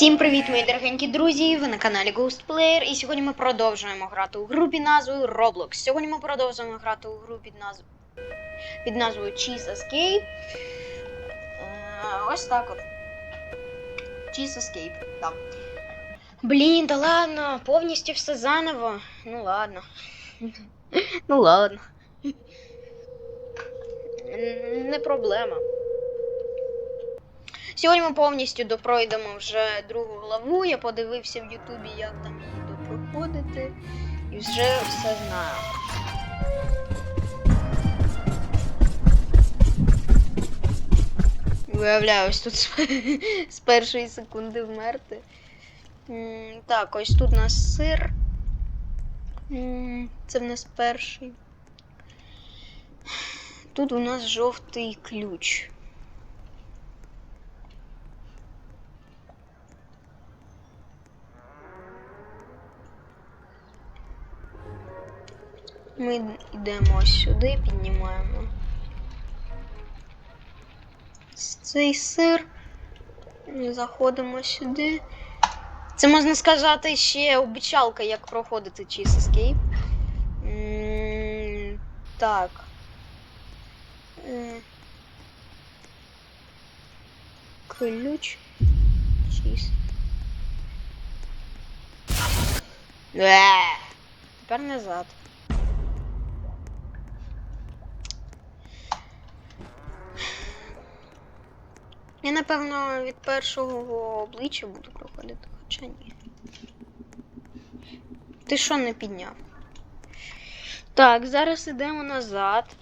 Всім привіт, мої дорогенькі друзі! Ви на каналі Ghost Player, і сьогодні ми продовжуємо грати у гру під назвою Roblox. Сьогодні ми продовжуємо грати у гру під назвою під назвою Cheese Escape. Е, ось так от. Cheese Escape, так. Блін, та ладно, повністю все заново. Ну ладно. ну ладно. Не проблема. Сьогодні ми повністю допройдемо вже другу главу. Я подивився в Ютубі, як там її допроходити, і вже все знаю. Виявляюсь, тут з, з першої секунди вмерти. Так, ось тут у нас сир. Це в нас перший. Тут у нас жовтий ключ. Ми йдемо сюди, піднімаємо цей сир. Заходимо сюди. Це можна сказати ще обіцялка, як проходити Escape. М, Так. Е, Ключ. Cheese. Е, Тепер назад. Я, напевно, від першого обличчя буду проходити, хоча ні. Ти що не підняв? Так, зараз ідемо назад.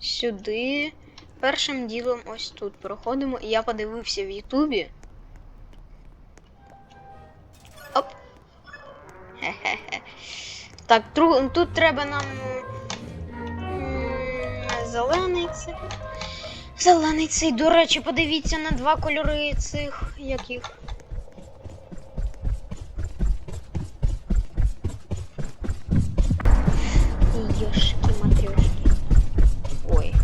Сюди. Першим ділом ось тут проходимо. Я подивився в Ютубі. Оп. Хе-хе-хе. Так, тут треба нам зелений цей. Зелений цей. До речі, подивіться на два кольори цих яких. Йошки матрьошки. Ой.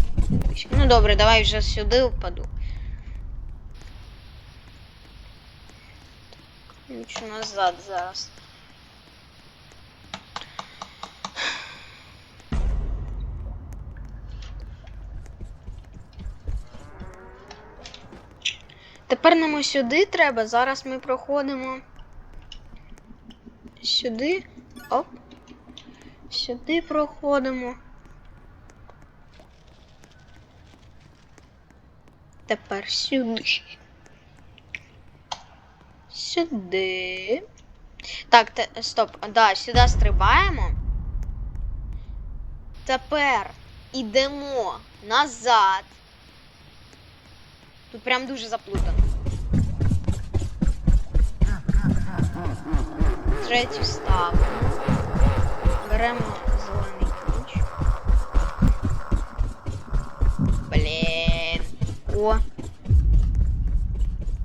Ну добре, давай вже сюди впаду. Ключ назад зараз. Тепер сюди треба. Зараз ми проходимо сюди. Оп. Сюди проходимо. Тепер сюди. Сюди. Так, те, стоп. Да, сюди стрибаємо. Тепер ідемо назад. Тут прям дуже заплутано. Третю ставимо. Беремо зелений ключ. Блін. О.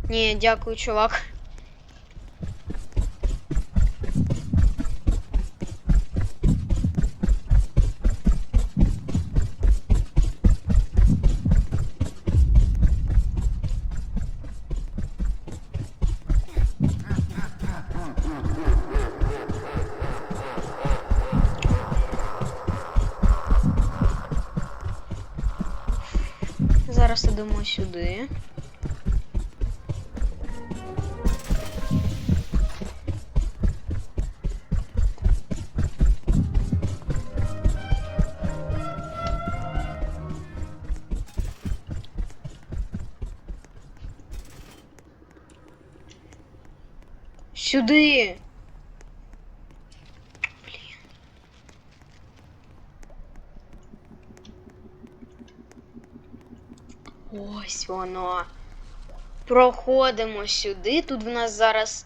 Ні, дякую, чувак. Сюди. Сюди. Воно. Проходимо сюди. Тут в нас зараз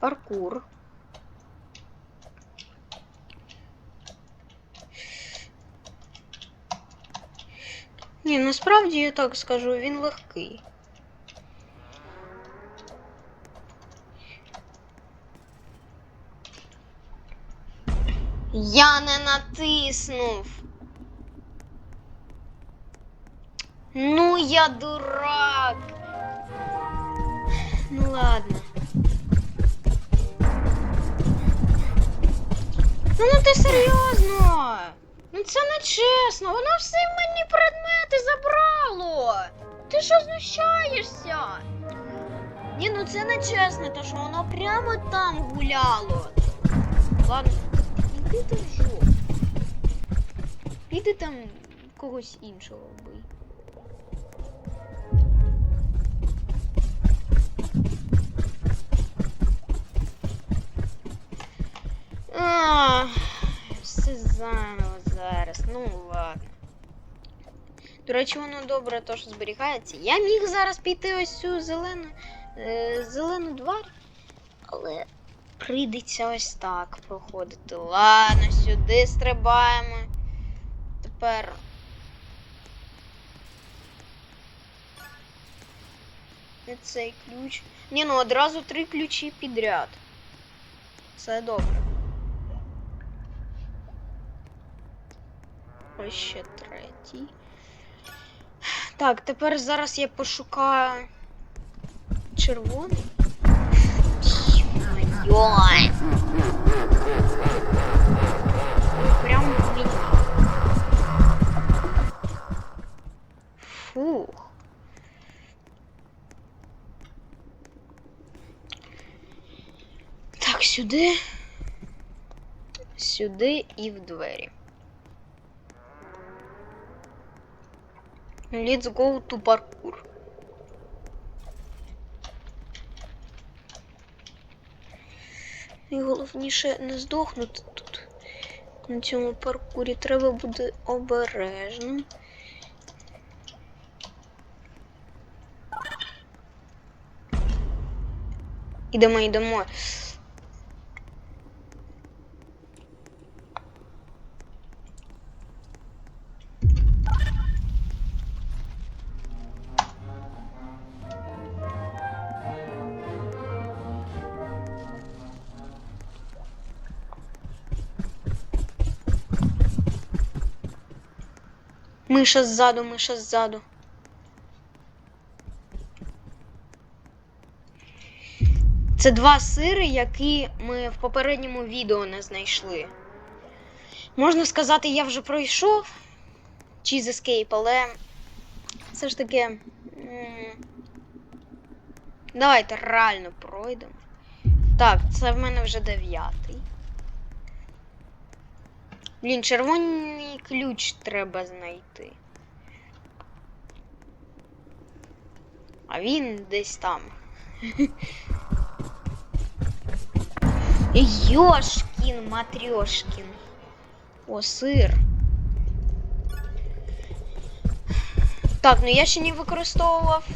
паркур. Ні, насправді я так скажу, він легкий. Я не натиснув. Ну я дурак. Ну ладно. Ну, ну ти серйозно? Ну це не чесно, воно всі мені предмети забрало. Ти що знущаєшся? Ні, ну це не чесно, то що воно прямо там гуляло. Ладно, іди ти жопу. Піди там когось іншого вбий. А, все заново зараз. Ну ладно. До речі, воно добре то, що зберігається. Я міг зараз піти ось цю зелену, е, зелену двар, але прийдеться ось так проходити. Ладно, сюди стрибаємо. Тепер. Цей ключ. Ні, ну одразу три ключі підряд. Це добре. Ось ще третій. Так, тепер зараз я пошукаю червоний. Йой. Прям в мені. Фух. Так, сюди. Сюди і в двері. Let's go to parkour. Найголовніше не здохнути тут. На цьому паркурі треба буде обережним. Ідемо, йдемо. Миша ззаду, миша ззаду. Це два сири, які ми в попередньому відео не знайшли. Можна сказати, я вже пройшов Cheese Escape, але все ж таки. Давайте реально пройдемо. Так, це в мене вже дев'ятий. Блін, червоний ключ треба знайти. А він десь там. Йошкін, матрьошкін. О, сир. Так, ну я ще не використовував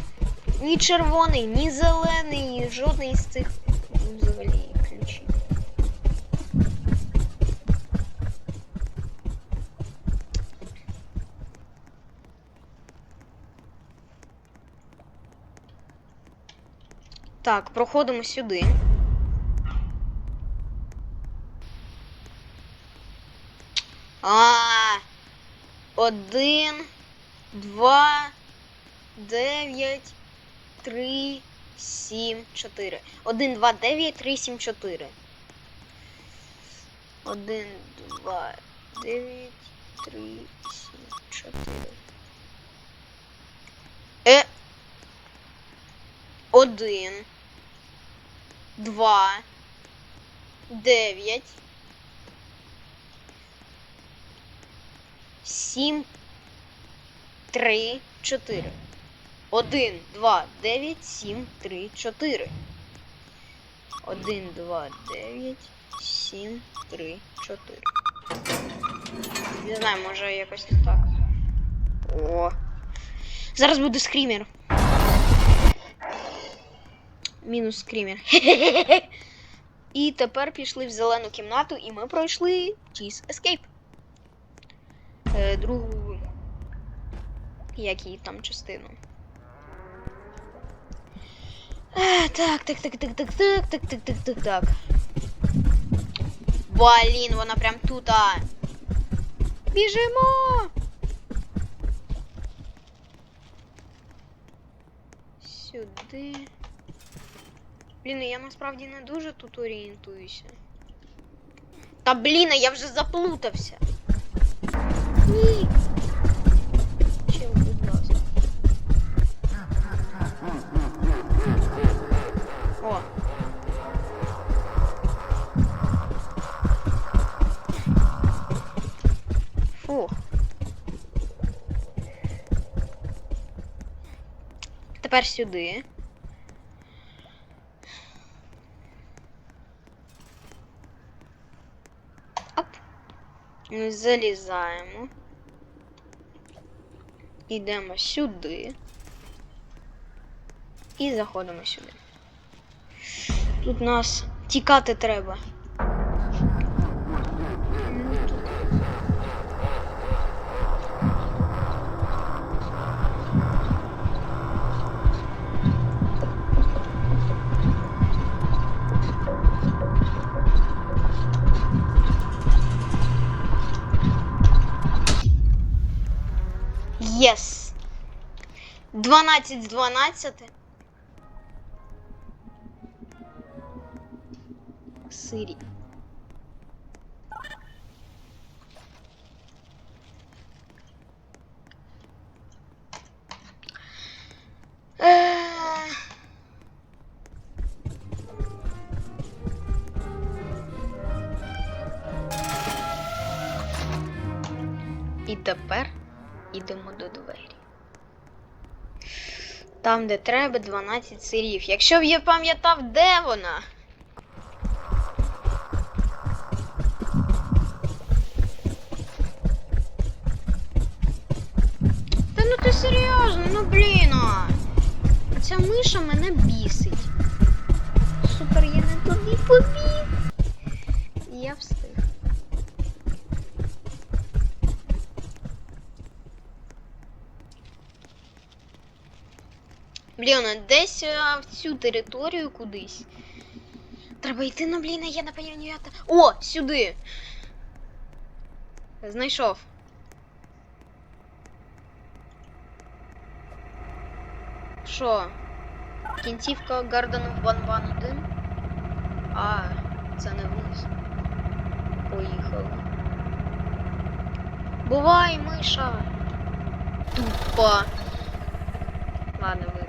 ні червоний, ні зелений, жодний з цих ну, взагалі ключів. Так, проходимо сюди. А, один, два, дев'ять, три, сім, чотири. Один, два, дев'ять, три, сім, чотири. Один, два, дев'ять, три, сім, чотири. Е. Один. Два. Дев'ять. Сім. Три, чотири. Один, два, дев'ять, сім, три, чотири. Один, два, дев'ять, сім, три, чотири. Не знаю, може якось не так. О. Зараз буде скрімер. Мінус скрімер. І тепер пішли в зелену кімнату, і ми пройшли Cheese Escape. Е, другу. Як її там частину. Е, так, так, так, так, так, так, так, так, так, так, так. Блін, вона прям тут. Біжимо! Сюди. Блін, я насправді не дуже тут орієнтуюся. Та блін, я вже заплутався. Ні. Чим, будь ласка. О. Фух. Тепер сюди. Ми залізаємо. Йдемо сюди. І заходимо сюди. Тут нас тікати треба. 12 з 12. Сирі. Там, де треба 12 сирів. Якщо б я пам'ятав, де вона. Та ну ти серйозно, ну блін. Ця миша мене бісить. Супер, я не туди побіг. Блін, а десь а, в цю територію кудись. Треба йти на блін, а я не пам'ятаю. О, сюди. Знайшов. Що? Кінцівка Гардену Банбан 1? А, це не вниз. Поїхали. Бувай, миша. Тупа. Ладно, вибач.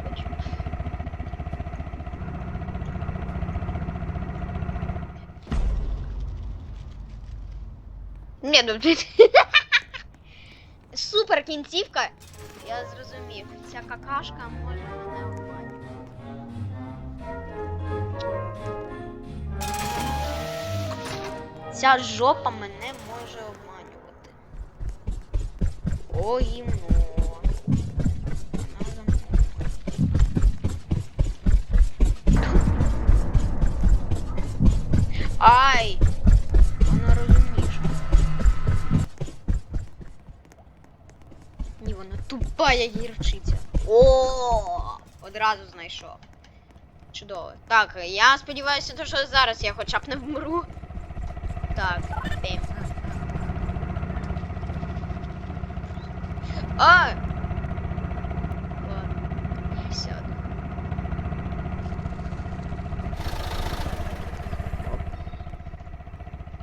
Ні, ну. Супер кінцівка. Я зрозумів. Ця какашка може мене обманювати. Ця жопа мене може обманювати. О, гімно. Ай! Вона розумніша. Ні, як гірчиця. О, одразу знайшов. Чудово. Так, я сподіваюся, то, що зараз я хоча б не вмру. Так, бім. А! Ладно, я сяду.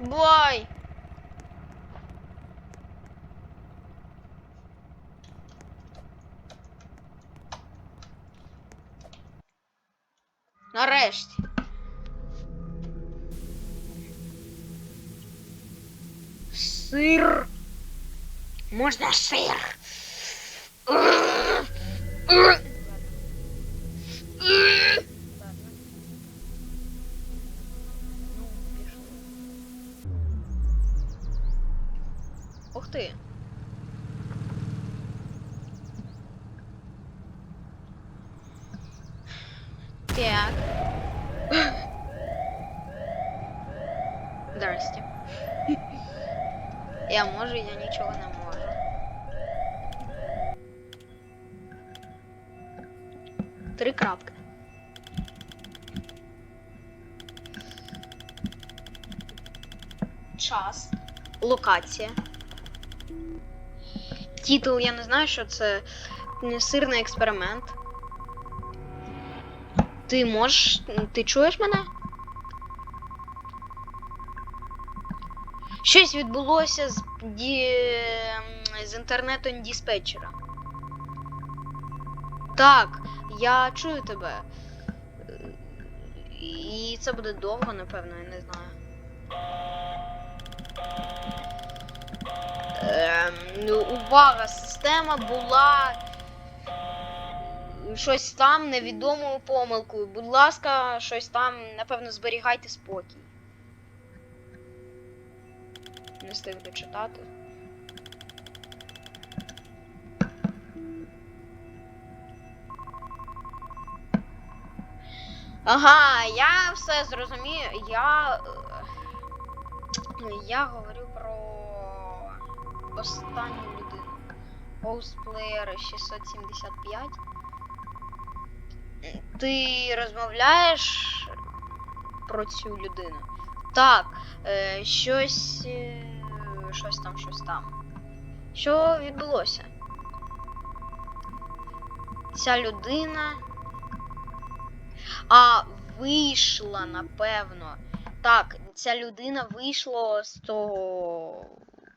Бой! Нарешті. Сир. Можна сир. Ух ти. Так. Здрасте. Я можу, я нічого не можу. Три крапки. Час. Локація. Титул, я не знаю, що це. М, Сирний експеримент. Ти можеш. Ти чуєш мене? Щось відбулося з, ді... з інтернетом диспетчера. Так, я чую тебе. І це буде довго, напевно, я не знаю. Ем, ну, увага, система була щось там невідомою помилкою. Будь ласка, щось там, напевно, зберігайте спокій. Не встиг дочитати. Ага, я все зрозумію. Я. е, Я говорю про останню людину. Hostplayer 675. Ти розмовляєш про цю людину? Так, е, щось. Щось там, щось там. Що відбулося? Ця людина. А, вийшла, напевно. Так, ця людина вийшла з того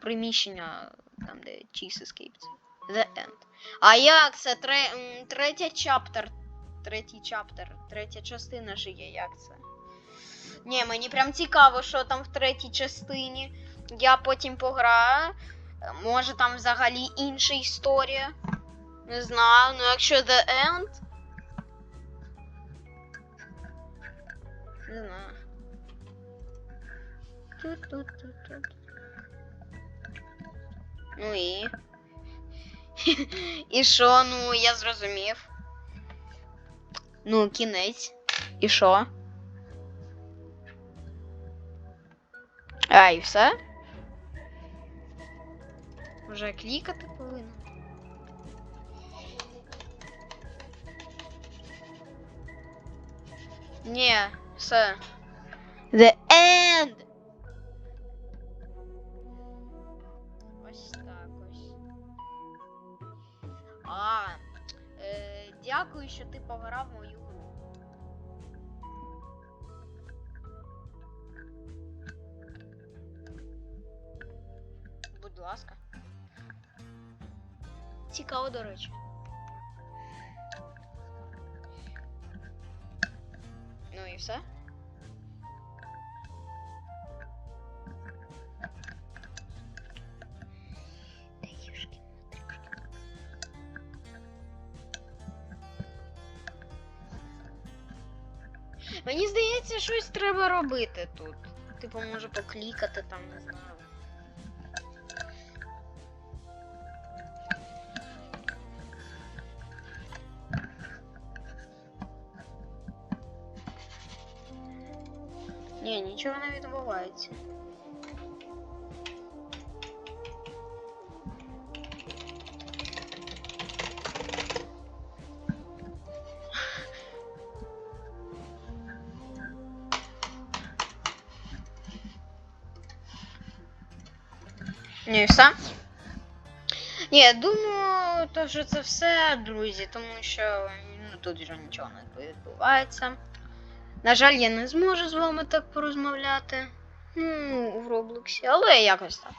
приміщення, там, де Cheese Escaped. The End. А як це? Тре... Третя чаптер. Третій чаптер. Третя частина ж є, як це? Ні, мені прям цікаво, що там в третій частині. Я потім пограю. Може там взагалі інша історія. Не знаю, ну якщо The End. Не знаю. Тут-тут-тут-тут. Ну і. І що, ну я зрозумів. Ну, кінець. І що? А, і все? Вже клікати повинен. Ні, все. The end! Ось так ось. А, е, дякую, що ти пограв мою гру. Будь ласка. Цікаво, до речі. Ну і все. Мені здається, щось треба робити тут. Типу, може поклікати там, не знаю. Відбувається. Ні, все. Ні, я думаю, то що це все, друзі, тому що ну, тут вже нічого не відбувається. На жаль, я не зможу з вами так порозмовляти. Ну, в Роблоксі, але якось так.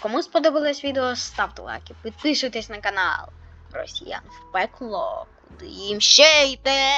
Кому сподобалось відео, ставте лайки, підписуйтесь на канал. Росіян в пекло, куди їм ще йде.